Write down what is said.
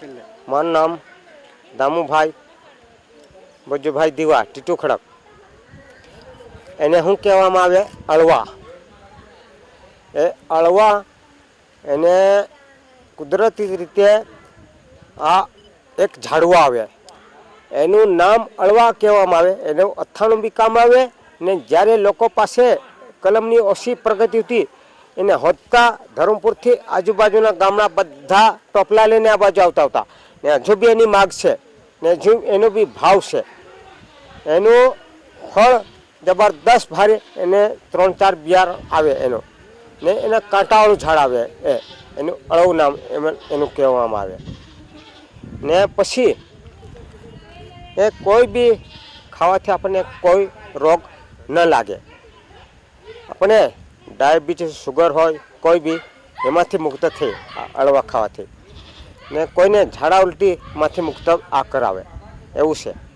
મારું નામ દામુભાઈ, બજુભાઈ દીવા, ટીટુ ખડક. એને શું કહેવામાં આવે? અળવા એ અળવા એને કુદરતી રીતે આ એક ઝાડવા આવે. એનું નામ અળવા કહેવામાં આવે. એનું અથાણું બી કામ આવે ને જ્યારે લોકો પાસે કલમની ઓછી પ્રગતિ હતી એને હોદતા ધરમપુરથી આજુબાજુના ગામના બધા ટોપલા લઈને આ બાજુ આવતા હતા ને હજુ બી એની માગ છે. ને હજુ એનો બી ભાવ છે. એનું ફળ જબરદસ્ત ભારે એને ત્રણ ચાર બિયાર આવે એનો. ને એના કાંટાવાળું ઝાડ આવે એ. એનું અળવું નામ એમ એનું કહેવામાં આવે. ને પછી એ કોઈ બી ખાવાથી આપણને કોઈ રોગ ન લાગે. આપણે ડાયાબિટીસ, સુગર હોય, કોઈ બી, એમાંથી મુક્ત થઈ અળવા ખાવાથી. ને કોઈને ઝાડા ઉલટીમાંથી મુક્ત આ કરાવે. એવું છે.